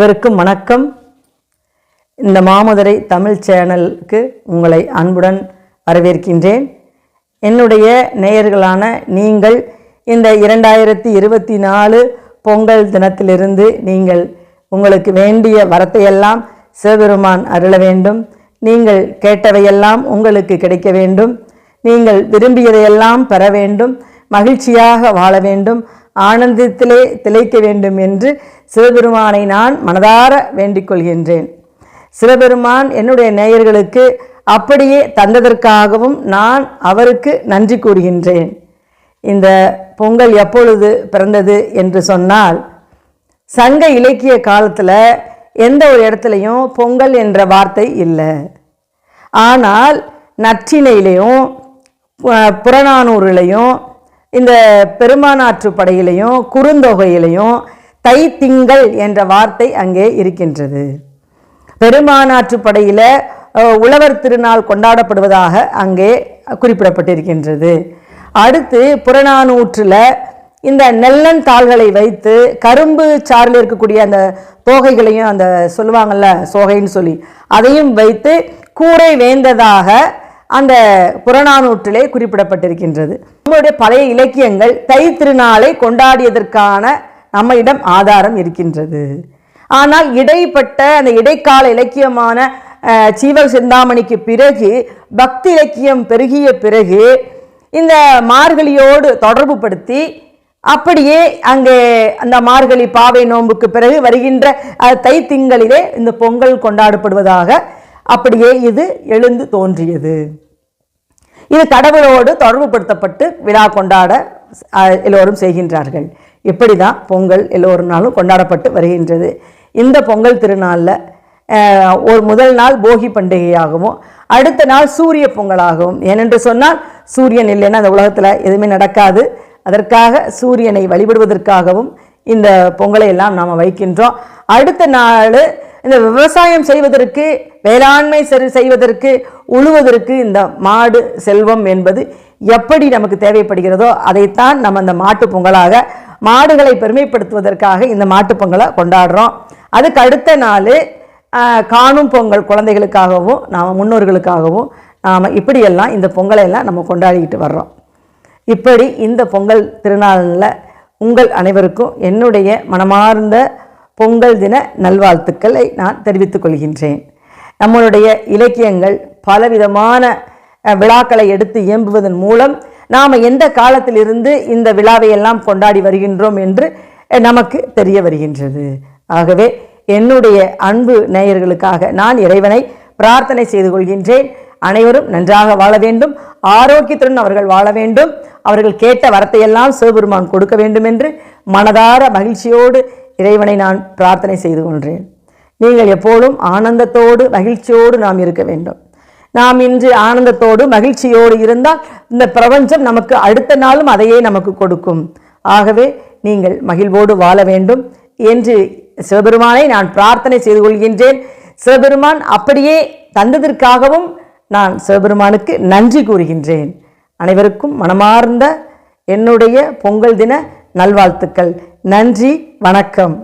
அனைவருக்கும் வணக்கம். இந்த மாமதுரை தமிழ் சேனலுக்கு உங்களை அன்புடன் வரவேற்கின்றேன். என்னுடைய நேயர்களான நீங்கள் இந்த இரண்டாயிரத்தி இருபத்தி நாலு பொங்கல் தினத்திலிருந்து நீங்கள் உங்களுக்கு வேண்டிய வரத்தையெல்லாம் சிவபெருமான் அருள வேண்டும். நீங்கள் கேட்டவையெல்லாம் உங்களுக்கு கிடைக்க வேண்டும். நீங்கள் விரும்பியதையெல்லாம் பெற வேண்டும். மகிழ்ச்சியாக வாழ வேண்டும். ஆனந்தத்திலே திளைக்க வேண்டும் என்று சிவபெருமானை நான் மனதார வேண்டிக் கொள்கின்றேன் சிவபெருமான் என்னுடைய நேயர்களுக்கு அப்படியே தந்ததற்காகவும் நான் அவருக்கு நன்றி கூறுகின்றேன். இந்த பொங்கல் எப்பொழுது பிறந்தது என்று சொன்னால் சங்க இலக்கிய காலத்தில் எந்த ஒரு இடத்துலையும் பொங்கல் என்ற வார்த்தை இல்லை. ஆனால் நற்றினையிலையும் புறநானூறுலையும் இந்த பெருமானாற்று படையிலையும் குறுந்தொகையிலையும் தை திங்கள் என்ற வார்த்தை அங்கே இருக்கின்றது. பெருமானாற்று படையில் உழவர் திருநாள் கொண்டாடப்படுவதாக அங்கே குறிப்பிடப்பட்டிருக்கின்றது. அடுத்து புறநானூற்றில் இந்த நெல்லன் தாள்களை வைத்து கரும்பு சாறில் இருக்கக்கூடிய அந்த தோகைகளையும் அந்த சொல்லுவாங்கள்ல சோகைன்னு சொல்லி அதையும் வைத்து கூரை வேந்ததாக அந்த புறநானூற்றிலே குறிப்பிடப்பட்டிருக்கின்றது. நம்முடைய பழைய இலக்கியங்கள் தை திருநாளை கொண்டாடியதற்கான நம்மிடம் ஆதாரம் இருக்கின்றது. ஆனால் இடைப்பட்ட அந்த இடைக்கால இலக்கியமான சீவ சீவக சிந்தாமணிக்கு பிறகு பக்தி இலக்கியம் பெருகிய பிறகு இந்த மார்கழியோடு தொடர்பு படுத்தி அப்படியே அங்கே அந்த மார்கழி பாவை நோன்புக்கு பிறகு வருகின்ற தை திங்களிலே இந்த பொங்கல் கொண்டாடப்படுவதாக அப்படியே இது எழுந்து தோன்றியது. இது கடவுளோடு தொடர்புபடுத்தப்பட்டு விழா கொண்டாட எல்லோரும் செய்கின்றார்கள். இப்படி தான் பொங்கல் எல்லோரும் நாளும் கொண்டாடப்பட்டு வருகின்றது. இந்த பொங்கல் திருநாளில் ஒரு முதல் நாள் போகி பண்டிகையாகவும் அடுத்த நாள் சூரிய பொங்கலாகவும். ஏனென்று சொன்னால் சூரியன் இல்லைன்னா அந்த உலகத்தில் எதுவுமே நடக்காது. அதற்காக சூரியனை வழிபடுவதற்காகவும் இந்த பொங்கலை எல்லாம் நாம் வைக்கின்றோம். அடுத்த நாள் இந்த விவசாயம் செய்வதற்கு வேளாண்மை சரி செய்வதற்கு உழுவதற்கு இந்த மாடு செல்வம் என்பது எப்படி நமக்கு தேவைப்படுகிறதோ அதைத்தான் நம்ம இந்த மாட்டு பொங்கலாக மாடுகளை பெருமைப்படுத்துவதற்காக இந்த மாட்டு பொங்கலை கொண்டாடுறோம். அதுக்கு அடுத்த நாள் காணும் பொங்கல் குழந்தைகளுக்காகவும் நாம் முன்னோர்களுக்காகவும் நாம் இப்படியெல்லாம் இந்த பொங்கலை எல்லாம் நம்ம கொண்டாடிக்கிட்டு வர்றோம். இப்படி இந்த பொங்கல் திருநாளில் உங்கள் அனைவருக்கும் என்னுடைய மனமார்ந்த பொங்கல் தின நல்வாழ்த்துக்களை நான் தெரிவித்துக் கொள்கின்றேன். நம்மளுடைய இலக்கியங்கள் பலவிதமான விழாக்களை எடுத்து இயம்புவதன் மூலம் நாம் எந்த காலத்திலிருந்து இந்த விழாவை எல்லாம் கொண்டாடி வருகின்றோம் என்று நமக்கு தெரிய வருகின்றது. ஆகவே என்னுடைய அன்பு நேயர்களுக்காக நான் இறைவனை பிரார்த்தனை செய்து கொள்கின்றேன். அனைவரும் நன்றாக வாழ வேண்டும். ஆரோக்கியத்துடன் அவர்கள் வாழ வேண்டும். அவர்கள் கேட்ட வரத்தையெல்லாம் சிவபெருமான் கொடுக்க வேண்டும் என்று மனதார மகிழ்ச்சியோடு இறைவனை நான் பிரார்த்தனை செய்து கொள்கிறேன். நீங்கள் எப்போதும் ஆனந்தத்தோடு மகிழ்ச்சியோடு நாம் இருக்க வேண்டும். நாம் இன்று ஆனந்தத்தோடு மகிழ்ச்சியோடு இருந்தால் இந்த பிரபஞ்சம் நமக்கு அடுத்த நாளும் அதையே நமக்கு கொடுக்கும். ஆகவே நீங்கள் மகிழ்வோடு வாழ வேண்டும். என்று சிவபெருமானை நான் பிரார்த்தனை செய்து கொள்கின்றேன். சிவபெருமான் அப்படியே தந்ததற்காகவும் நான் சிவபெருமானுக்கு நன்றி கூறுகின்றேன். அனைவருக்கும் மனமார்ந்த என்னுடைய பொங்கல் தின நல்வாழ்த்துக்கள். நன்றி வணக்கம்.